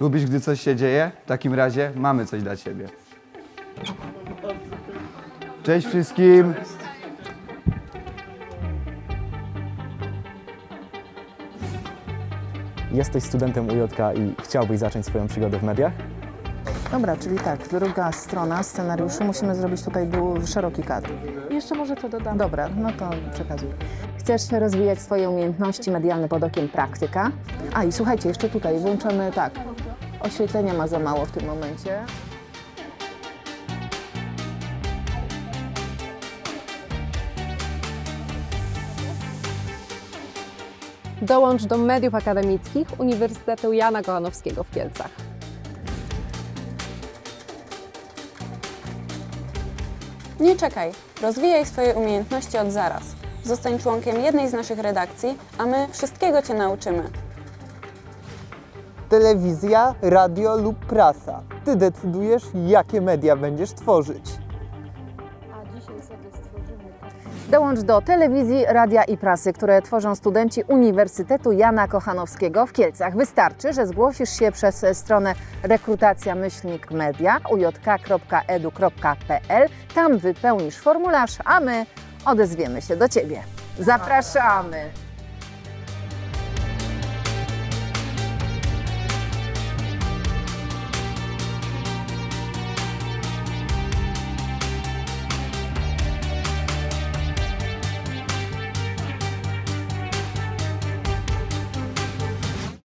Lubisz, gdy coś się dzieje? W takim razie mamy coś dla ciebie. Cześć wszystkim! Jesteś studentem UJK i chciałbyś zacząć swoją przygodę w mediach? Dobra, czyli tak, druga strona scenariuszu. Musimy zrobić tutaj szeroki kadr. Jeszcze może to dodam. Dobra, no to przekazuj. Chcesz rozwijać swoje umiejętności medialne pod okiem praktyka? A i słuchajcie, jeszcze tutaj włączamy tak. Oświetlenia ma za mało w tym momencie. Dołącz do mediów akademickich Uniwersytetu Jana Kochanowskiego w Kielcach. Nie czekaj, rozwijaj swoje umiejętności od zaraz. Zostań członkiem jednej z naszych redakcji, a my wszystkiego Cię nauczymy. Telewizja, radio lub prasa. Ty decydujesz, jakie media będziesz tworzyć. Dołącz do telewizji, radia i prasy, które tworzą studenci Uniwersytetu Jana Kochanowskiego w Kielcach. Wystarczy, że zgłosisz się przez stronę rekrutacja myślnik media ujk.edu.pl. Tam wypełnisz formularz, a my odezwiemy się do Ciebie. Zapraszamy!